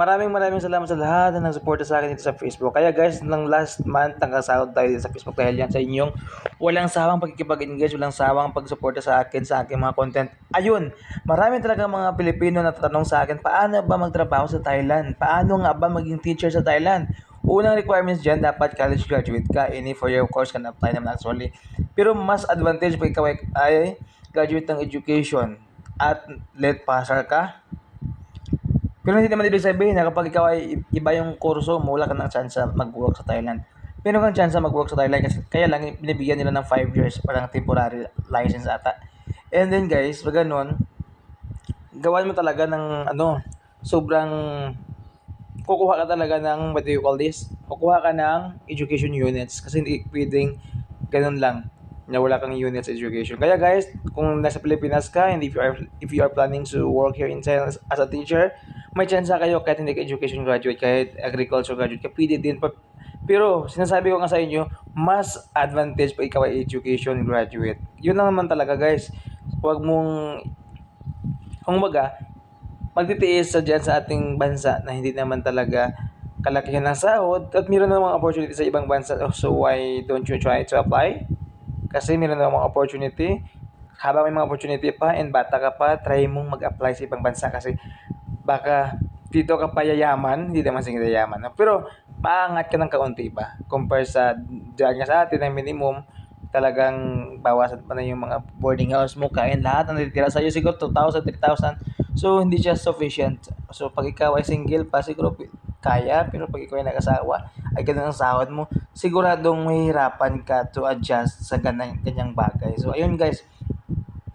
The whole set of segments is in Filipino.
maraming maraming salamat sa lahat na nagsuporta sa akin dito sa Facebook. Kaya guys, ng last month, nakasahod tayo dito sa Facebook dahil yan sa inyong walang sawang pagkikipag-engage, walang sawang pagsuporta sa akin sa aking mga content. Ayun, marami talaga mga Pilipino na tatanong sa akin, paano ba magtrabaho sa Thailand? Paano nga ba maging teacher sa Thailand? Unang requirements dyan, dapat college graduate ka. Any for your course can apply naman actually. Pero mas advantage pag ikaw ay- graduate ng education at let passer ka, pero hindi naman ibig sabihin na kapag ikaw ay iba yung kurso mo, wala ka ng chance mag-work sa Thailand. Meron kang chance mag-work sa Thailand kasi kaya lang binibigyan nila ng 5 years parang temporary license ata. And then guys, pag ganun, gawan mo talaga ng ano, sobrang kukuha ka talaga ng what do you call this? Kukuha ka ng education units kasi hindi pwedeng ganun lang na wala kang units education. Kaya guys, kung nasa Pilipinas ka, and if you are if you are planning to work here in as, as a teacher, may chance kayo kahit hindi ka education graduate, kahit agriculture graduate ka, pwede din pa. Pero sinasabi ko nga sa inyo, mas advantage pa ikaw ay education graduate. Yun lang naman talaga guys. Huwag mong kung baga, magtitiis sa dyan sa ating bansa na hindi naman talaga kalakihan ng sahod at meron namang opportunity sa ibang bansa. So why don't you try to apply? Kasi meron namang opportunity. Habang may mga opportunity pa and bata ka pa, try mong mag-apply sa ibang bansa kasi baka dito ka pa yayaman, hindi naman sige yayaman. no? Pero maangat ka ng kaunti ba? Compare sa dyan nga sa atin na minimum, talagang bawasan pa na yung mga boarding house mo, kain lahat ang natitira sa'yo siguro 2,000, 3,000. So, hindi siya sufficient. So, pag ikaw ay single pa, siguro kaya. Pero pag ikaw ay nag-asawa, ay ganun ang sahod mo, siguradong mahihirapan ka to adjust sa ganang, ganyang bagay. So, ayun guys,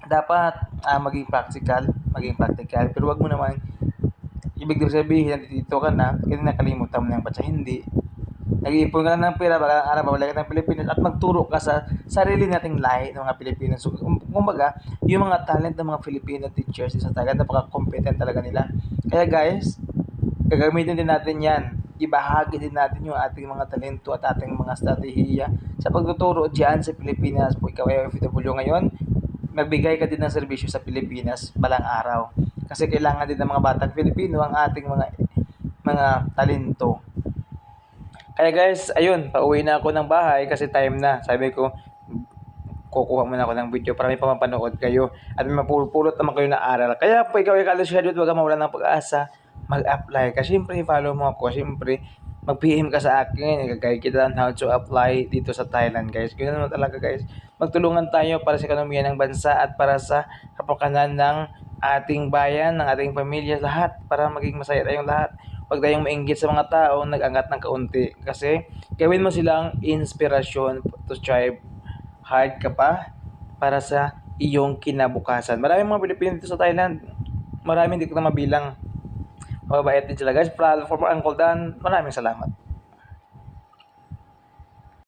dapat ah, maging practical, maging practical. Pero wag mo naman, ibig sabihin, dito ka na, kasi nakalimutan mo na yung batsa. Hindi. Nag-iipon ka na ng pera, baka araw babalik ka ng Pilipinas at magturo ka sa sarili nating lahi ng mga Pilipino. So, kum- kumbaga, yung mga talent ng mga Filipino teachers sa Thailand, napaka-competent talaga nila. Kaya guys, gagamitin din natin yan. Ibahagi din natin yung ating mga talento at ating mga strategiya sa pagtuturo diyan sa Pilipinas. Kung ikaw ay OFW ngayon, magbigay ka din ng serbisyo sa Pilipinas balang araw. Kasi kailangan din ng mga batang Pilipino ang ating mga mga talento. Kaya guys, ayun, pauwi na ako ng bahay kasi time na. Sabi ko, kukuha muna ako ng video para may pamapanood kayo at may mapulot naman kayo na aral. Kaya po ikaw ay college graduate, huwag ka mawala ng pag-asa, mag-apply ka. Siyempre, follow mo ako. Siyempre, mag-PM ka sa akin, igagay kita on how to apply dito sa Thailand, guys. Ganyan naman talaga, guys. Magtulungan tayo para sa ekonomiya ng bansa at para sa kapakanan ng ating bayan, ng ating pamilya, lahat, para maging masaya tayong lahat. Huwag tayong mainggit sa mga tao, nag-angat ng kaunti. Kasi, gawin mo silang inspirasyon to strive hard ka pa para sa iyong kinabukasan. Maraming mga Pilipino dito sa Thailand. Maraming hindi ko na mabilang. Mababait din sila guys. From Uncle Dan, maraming salamat.